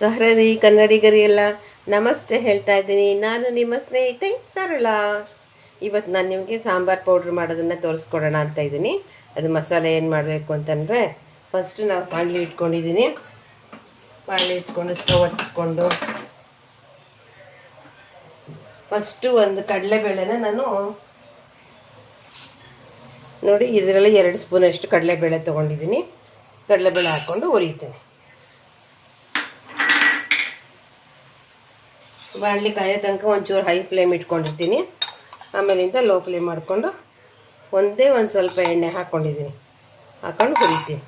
ಸಹೃದಯಿ ಕನ್ನಡಿಗರಿಗೆಲ್ಲ ನಮಸ್ತೆ ಹೇಳ್ತಾ ಇದ್ದೀನಿ. ನಾನು ನಿಮ್ಮ ಸ್ನೇಹಿತೆ ಸರಳ. ಇವತ್ತು ನಾನು ನಿಮಗೆ ಸಾಂಬಾರು ಪೌಡ್ರ್ ಮಾಡೋದನ್ನು ತೋರಿಸ್ಕೊಡೋಣ ಅಂತ ಇದ್ದೀನಿ. ಅದು ಮಸಾಲೆ ಏನು ಮಾಡಬೇಕು ಅಂತಂದರೆ ಫಸ್ಟು ನಾವು ಬಾಣಲಿ ಇಟ್ಕೊಂಡಿದ್ದೀನಿ. ಬಾಣಲಿ ಇಟ್ಕೊಂಡು ಸ್ಟವ್ ಹಚ್ಕೊಂಡು. ಫಸ್ಟು ಒಂದು ಕಡಲೆಬೇಳೆನ ನಾನು ನೋಡಿ ಇದರಲ್ಲಿ ಎರಡು ಸ್ಪೂನಷ್ಟು ಕಡಲೆಬೇಳೆ ತೊಗೊಂಡಿದ್ದೀನಿ. ಕಡಲೆಬೇಳೆ ಹಾಕ್ಕೊಂಡು ಹುರಿತೀನಿ. ಬಾಣಲಿ ಕಾಯೋ ತನಕ ಒಂಚೂರು ಹೈ ಫ್ಲೇಮ್ ಇಟ್ಕೊಂಡಿರ್ತೀನಿ. ಆಮೇಲಿಂದ ಲೋ ಫ್ಲೇಮ್ ಮಾಡಿಕೊಂಡು ಒಂದೇ ಒಂದು ಸ್ವಲ್ಪ ಎಣ್ಣೆ ಹಾಕ್ಕೊಂಡಿದ್ದೀನಿ ಹಾಕ್ಕೊಂಡು ಹುರಿತೀನಿ.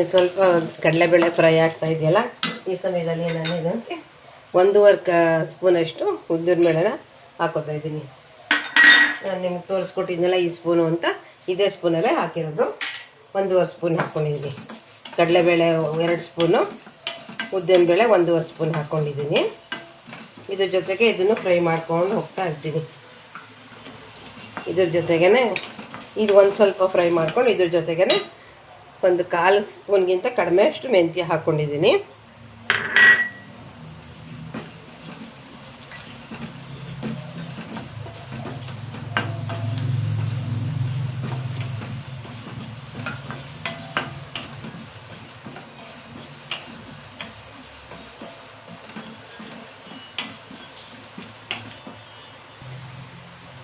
ಇನ್ನು ಸ್ವಲ್ಪ ಕಡಲೆಬೇಳೆ ಫ್ರೈ ಆಗ್ತಾ ಇದೆಯಲ್ಲ, ಈ ಸಮಯದಲ್ಲಿ ನಾನು ಇದಕ್ಕೆ ಒಂದೂವರೆ ಕ, ಸ್ಪೂನಷ್ಟು ಉದ್ದಿನ ಬೇಳೆನ ಹಾಕೋತಾ ಇದ್ದೀನಿ. ನಾನು ನಿಮ್ಗೆ ತೋರಿಸ್ಕೊಟ್ಟಿದ್ನಲ್ಲ ಈ ಸ್ಪೂನು ಅಂತ, ಇದೇ ಸ್ಪೂನಲ್ಲೇ ಹಾಕಿರೋದು. ಒಂದೂವರೆ ಸ್ಪೂನ್ ಹಾಕ್ಕೊಂಡಿದ್ದೀನಿ ಕಡಲೆಬೇಳೆ ಎರಡು ಸ್ಪೂನು, ಉದ್ದಿನ ಬೇಳೆ ಒಂದೂವರೆ ಸ್ಪೂನ್ ಹಾಕ್ಕೊಂಡಿದ್ದೀನಿ ಇದ್ರ ಜೊತೆಗೆ ಇದನ್ನು ಫ್ರೈ ಮಾಡ್ಕೊಂಡು ಹೋಗ್ತಾ ಇರ್ತೀನಿ ಇದ್ರ ಜೊತೆಗೇ ಇದು ಒಂದು ಸ್ವಲ್ಪ ಫ್ರೈ ಮಾಡ್ಕೊಂಡು ಇದ್ರ ಜೊತೆಗೇ ಒಂದು ಕಾಲು ಸ್ಪೂನ್ಗಿಂತ ಕಡಿಮೆ ಅಷ್ಟು ಮೆಂತ್ಯ ಹಾಕ್ಕೊಂಡಿದ್ದೀನಿ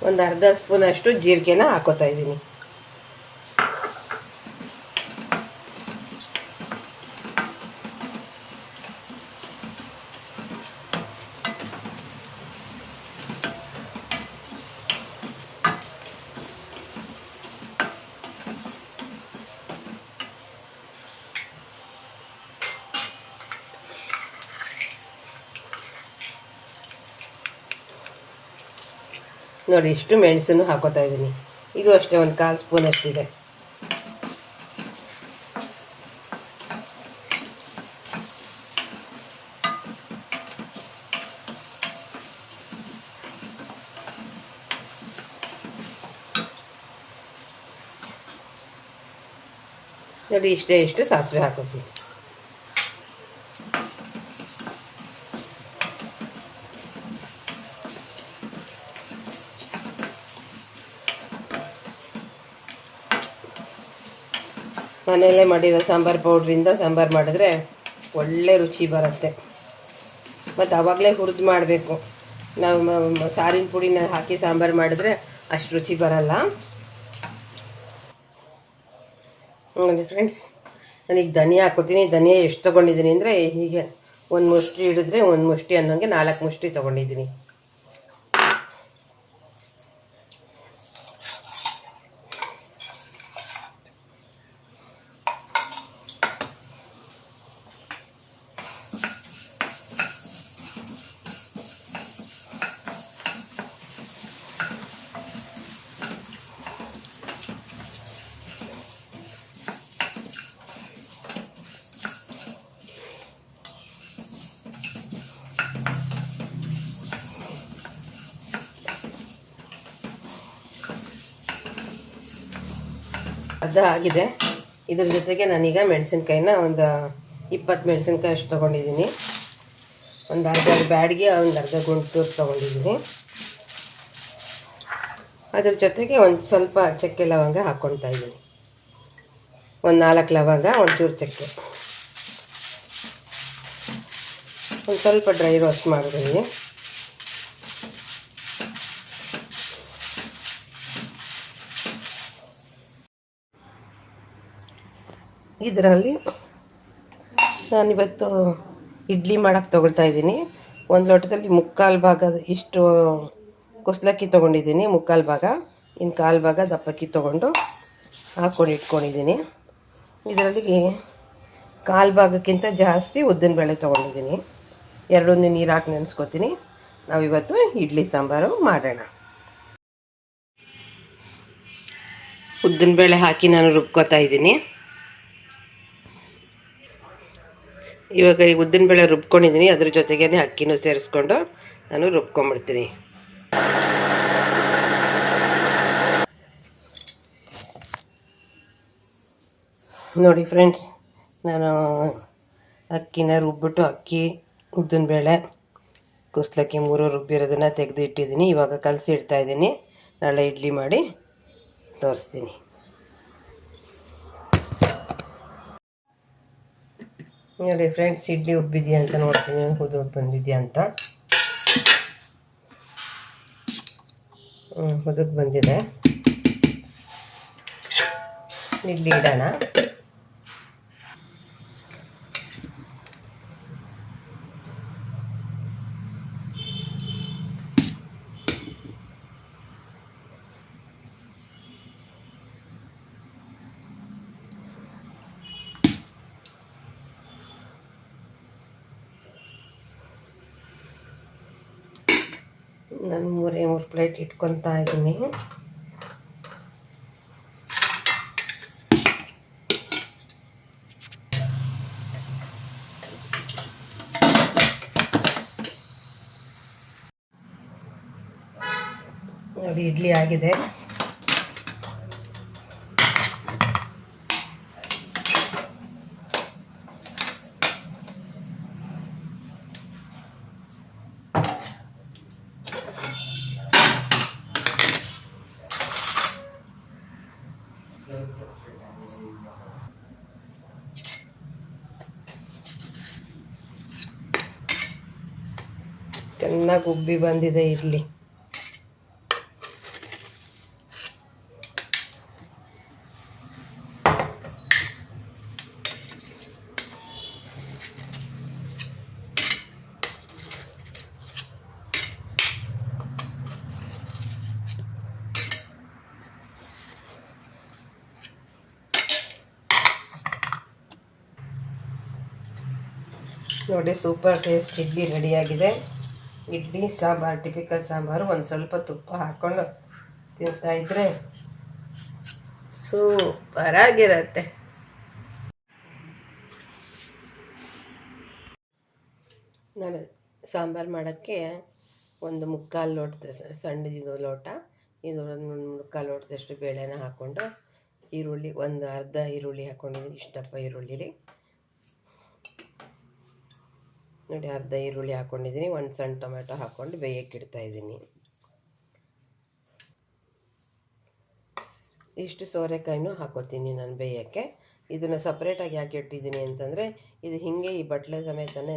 ಒಂದು ಅರ್ಧ ಸ್ಪೂನ್ ಅಷ್ಟು ಜೀರಿಗೆನ ಹಾಕೋತಾ ಇದ್ದೀನಿ. ನೋಡಿ, ಇಷ್ಟು ಮೆಣಸನ್ನು ಹಾಕೋತಾ ಇದ್ದೀನಿ. ಇದು ಅಷ್ಟೇ, ಒಂದು ಕಾಲು ಸ್ಪೂನ್ ಅಷ್ಟಿದೆ. ನೋಡಿ, ಇಷ್ಟೇ, ಇಷ್ಟು ಸಾಸಿವೆ ಹಾಕೋತೀನಿ. ಮನೆಯಲ್ಲೇ ಮಾಡಿರೋ ಸಾಂಬಾರು ಪೌಡ್ರಿಂದ ಸಾಂಬಾರು ಮಾಡಿದ್ರೆ ಒಳ್ಳೆ ರುಚಿ ಬರುತ್ತೆ. ಮತ್ತು ಆವಾಗಲೇ ಹುರಿದು ಮಾಡಬೇಕು. ನಾವು ಸಾರಿನ ಪುಡಿನ ಹಾಕಿ ಸಾಂಬಾರು ಮಾಡಿದ್ರೆ ಅಷ್ಟು ರುಚಿ ಬರಲ್ಲ. ಫ್ರೆಂಡ್ಸ್ ನಾನೀಗ ಧನಿಯಾ ಹಾಕೋತೀನಿ. ಧನಿಯಾ ಎಷ್ಟು ತೊಗೊಂಡಿದ್ದೀನಿ ಅಂದರೆ ಹೀಗೆ ಒಂದು ಮುಷ್ಟಿ ಹಿಡಿದ್ರೆ ಒಂದು ಮುಷ್ಟಿ ಅನ್ನೋಂಗೆ ನಾಲ್ಕು ಮುಷ್ಟಿ ತೊಗೊಂಡಿದ್ದೀನಿ ಅರ್ಧ ಆಗಿದೆ ಇದ್ರ ಜೊತೆಗೆ ನಾನೀಗ ಮೆಣಸಿನ್ಕಾಯಿನ ಒಂದು ಇಪ್ಪತ್ತು ಮೆಣಸಿನ್ಕಾಯಿ ಅಷ್ಟು ತೊಗೊಂಡಿದ್ದೀನಿ. ಒಂದು ಅರ್ಧ ಬ್ಯಾಡಿಗೆ, ಒಂದು ಅರ್ಧ ಗುಂಟೂರು ತೊಗೊಂಡಿದ್ದೀನಿ. ಅದ್ರ ಜೊತೆಗೆ ಒಂದು ಸ್ವಲ್ಪ ಚಕ್ಕೆ ಲವಂಗ ಹಾಕ್ಕೊಳ್ತಾ ಇದ್ದೀನಿ. ಒಂದು ನಾಲ್ಕು ಲವಂಗ ಒಂಚೂರು ಚಕ್ಕೆ. ಒಂದು ಸ್ವಲ್ಪ ಡ್ರೈ ರೋಸ್ಟ್ ಮಾಡಿದ್ದೀನಿ ಇದರಲ್ಲಿ ನಾನಿವತ್ತು ಇಡ್ಲಿ ಮಾಡೋಕ್ಕೆ ತೊಗೊಳ್ತಾ ಇದ್ದೀನಿ. ಒಂದು ಲೋಟದಲ್ಲಿ ಮುಕ್ಕಾಲು ಭಾಗದ ಇಷ್ಟು ಕುಸ್ಲಕ್ಕಿ ತೊಗೊಂಡಿದ್ದೀನಿ, ಮುಕ್ಕಾಲು ಭಾಗ. ಇನ್ನು ಕಾಲು ಭಾಗ ದಪ್ಪಕ್ಕಿ ತೊಗೊಂಡು ಹಾಕ್ಕೊಂಡು ಇಟ್ಕೊಂಡಿದ್ದೀನಿ. ಇದರಲ್ಲಿ ಕಾಲು ಭಾಗಕ್ಕಿಂತ ಜಾಸ್ತಿ ಉದ್ದಿನಬೇಳೆ ತೊಗೊಂಡಿದ್ದೀನಿ. ಎರಡೊಂದು ನೀರು ಹಾಕಿ ನೆನೆಸ್ಕೊತೀನಿ. ನಾವಿವತ್ತು ಇಡ್ಲಿ ಸಾಂಬಾರು ಮಾಡೋಣ. ಉದ್ದಿನಬೇಳೆ ಹಾಕಿ ನಾನು ರುಬ್ಕೋತಾ ಇದ್ದೀನಿ. ಇವಾಗ ಈ ಉದ್ದಿನಬೇಳೆ ರುಬ್ಕೊಂಡಿದ್ದೀನಿ, ಅದ್ರ ಜೊತೆಗೇನೆ ಅಕ್ಕಿನೂ ಸೇರಿಸ್ಕೊಂಡು ನಾನು ರುಬ್ಕೊಂಡ್ಬಿಡ್ತೀನಿ ನೋಡಿ ಫ್ರೆಂಡ್ಸ್, ನಾನು ಅಕ್ಕಿನ ರುಬ್ಬಿಟ್ಟು ಅಕ್ಕಿ ಉದ್ದಿನಬೇಳೆ ಕುಸ್ಲಕ್ಕಿ ಮೂರು ರುಬ್ಬಿರೋದನ್ನು ತೆಗೆದು ಇಟ್ಟಿದ್ದೀನಿ ಇವಾಗ ಕಲಸಿ ಇಡ್ತಾಯಿದ್ದೀನಿ ನಾಳೆ ಇಡ್ಲಿ ಮಾಡಿ ತೋರಿಸ್ತೀನಿ. ನೋಡಿ ಫ್ರೆಂಡ್ಸ್ ಇಡ್ಲಿ ಉಬ್ಬಿದ್ಯಾ ಅಂತ ನೋಡ್ತೀನಿ ಉದ್ದು ಬಂದಿದೆಯಾ ಅಂತ. ಹ್ಞೂ ಕುದಕ್ಕೆ ಬಂದಿದೆ. ಇಡ್ಲಿ ಇಡೋಣ. ನಾನು ಮೂರೇ ಮೂರು ಪ್ಲೇಟ್ ಇಟ್ಕೊತಾ ಇದ್ದೀನಿ. ಇಡ್ಲಿ ಆಗಿದೆ. ಚೆನ್ನಾಗಿ ಉಬ್ಬಿ ಬಂದಿದೆ ಇರಲಿ. ನೋಡಿ ಸೂಪರ್ ಟೇಸ್ಟ್ ಇಡ್ಲಿ ರೆಡಿಯಾಗಿದೆ ಇಡ್ಲಿ, ಸಾಂಬಾರು ಟಿಪಿಕಲ್ ಸಾಂಬಾರು, ಒಂದು ಸ್ವಲ್ಪ ತುಪ್ಪ ಹಾಕ್ಕೊಂಡು ತಿಂತಾಯಿದ್ರೆ ಸೂಪರಾಗಿರತ್ತೆ ನಾನು ಸಾಂಬಾರು ಮಾಡೋಕ್ಕೆ ಒಂದು ಮುಕ್ಕಾಲು ಲೋಟದ ಸಣ್ಣದಿದು ಲೋಟ, ಇದು ಒಂದು ಮುಕ್ಕಾಲು ಲೋಟದಷ್ಟು ಬೇಳೆನ ಹಾಕ್ಕೊಂಡು ಈರುಳ್ಳಿ, ಒಂದು ಅರ್ಧ ಈರುಳ್ಳಿ ಹಾಕ್ಕೊಂಡಿದ್ದೀನಿ ಇಷ್ಟಪ್ಪ ಈರುಳ್ಳಿಲಿ. ನೋಡಿ ಅರ್ಧ ಈರುಳ್ಳಿ ಹಾಕ್ಕೊಂಡಿದ್ದೀನಿ ಒಂದು ಸಣ್ಣ ಟೊಮೆಟೊ ಹಾಕ್ಕೊಂಡು ಬೇಯಕ್ಕೆ ಇಡ್ತಾ ಇದ್ದೀನಿ. ಇಷ್ಟು ಸೋರೆಕಾಯಿನೂ ಹಾಕೋತೀನಿ ನಾನು ಬೇಯೋಕ್ಕೆ. ಇದನ್ನು ಸಪ್ರೇಟಾಗಿ ಯಾಕೆ ಇಟ್ಟಿದ್ದೀನಿ ಅಂತಂದರೆ, ಇದು ಹೀಗೆ ಈ ಬಟ್ಲೆ ಸಮೇತನೇ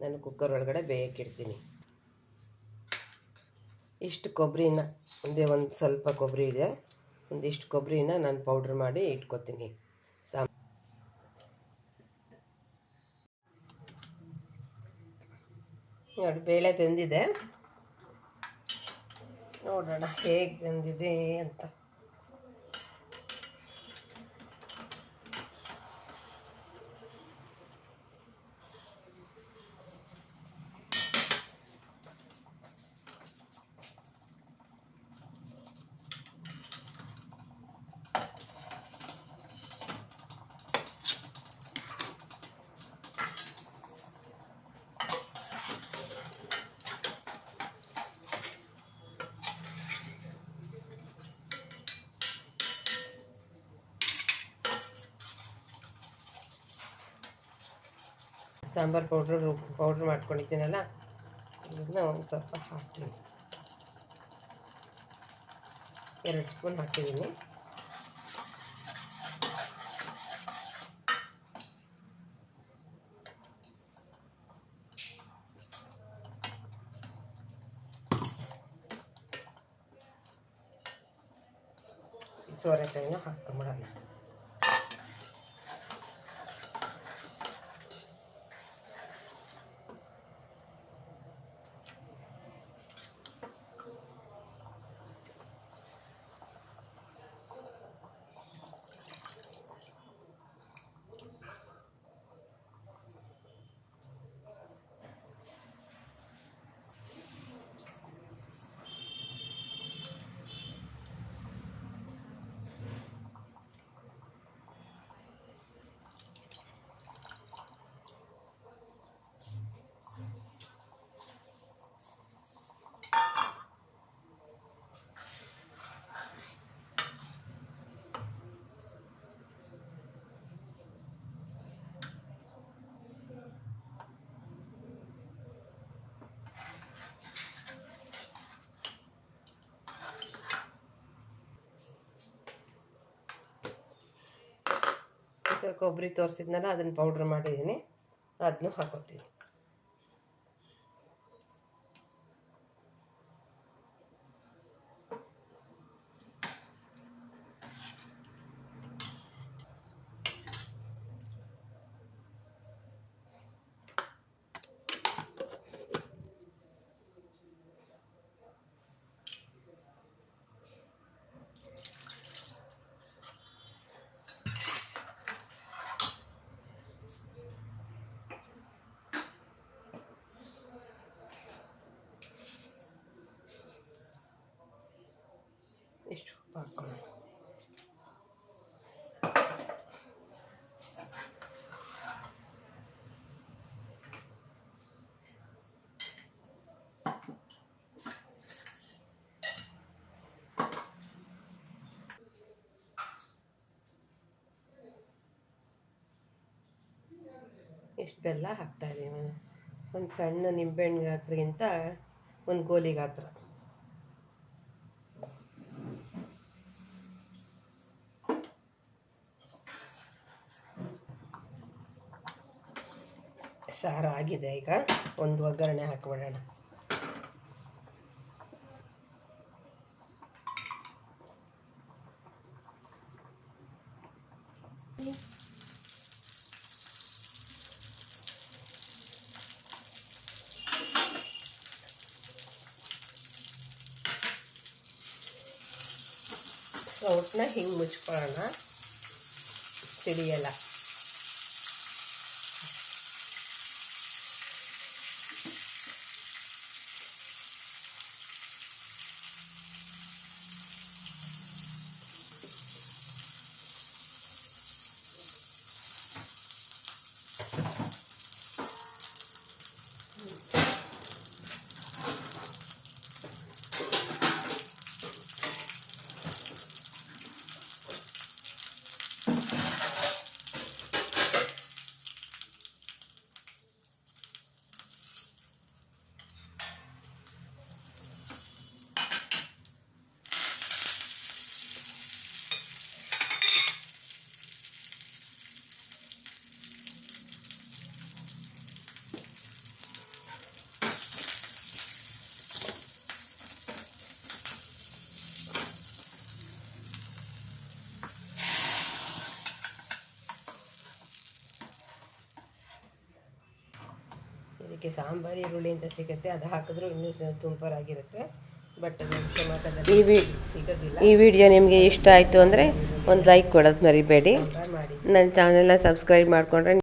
ನಾನು ಕುಕ್ಕರ್ ಒಳಗಡೆ ಬೇಯಕ್ಕೆ ಇಡ್ತೀನಿ. ಇಷ್ಟು ಕೊಬ್ಬರಿನ, ಒಂದೇ ಒಂದು ಸ್ವಲ್ಪ ಕೊಬ್ಬರಿ ಇದೆ, ಒಂದಿಷ್ಟು ಕೊಬ್ಬರಿನ ನಾನು ಪೌಡ್ರ್ ಮಾಡಿ ಇಟ್ಕೊತೀನಿ. ನೋಡಿ ಬೇಳೆ ಬೆಂದಿದೆ. ನೋಡೋಣ ಹೇಗೆ ಬೆಂದಿದೆ ಅಂತ. ಸಾಂಬಾರು ಪೌಡ್ರ್ ಪೌಡ್ರ್ ಮಾಡ್ಕೊಂಡಿದ್ದೀನಲ್ಲ ಇದನ್ನ ಒಂದು ಸ್ವಲ್ಪ ಹಾಕ್ತೀನಿ. ಎರಡು ಸ್ಪೂನ್ ಹಾಕಿದ್ದೀನಿ. ಸೋರೆಕಾಯಿನ ಹಾಕ್ಕೊಂಬಿಡೋಣ. ಕೊಬ್ಬರಿ ತೋರಿಸಿದ್ನಲ್ಲ ಅದನ್ನು ಪೌಡ್ರ್ ಮಾಡಿದ್ದೀನಿ. ಅದನ್ನು ಹಾಕೋತೀನಿ ಇಷ್ಟು ಉಪ್ಪು ಹಾಕ್ಕೊಳ್ಳೋಣ ಇಷ್ಟು ಬೆಲ್ಲ ಹಾಕ್ತಾ ಇದ್ದೀವಿ ಒಂದು ಸಣ್ಣ ನಿಂಬೆಹಣ್ಣು ಗಾತ್ರಗಿಂತ ಒಂದು ಗೋಲಿ ಗಾತ್ರ. ಸಾರು ಆಗಿದೆ ಈಗ. ಒಂದು ಒಗ್ಗರಣೆ ಹಾಕಿಬಿಡೋಣ. ಸೌಟ್ನ ಹಿಂಗೆ ಮುಚ್ಕೊಳ್ಳೋಣ ಸಿಡಿಯಲ್ಲ ಇದಕ್ಕೆ ಸಾಂಬಾರು ಈರುಳ್ಳಿ ಅಂತ ಸಿಗುತ್ತೆ. ಅದು ಹಾಕಿದ್ರು ಇನ್ನೂ ತುಂಬಾ ಆಗಿರುತ್ತೆ ಬಟ್ ಈ ಸಿಗೋದಿಲ್ಲ. ಈ ವಿಡಿಯೋ ನಿಮಗೆ ಇಷ್ಟ ಆಯಿತು ಅಂದರೆ ಒಂದು ಲೈಕ್ ಕೊಡೋದು ಮರಿಬೇಡಿ. ಮಾಡಿ ನನ್ನ ಚಾನೆಲ್ನ ಸಬ್ಸ್ಕ್ರೈಬ್ ಮಾಡಿಕೊಂಡ್ರೆ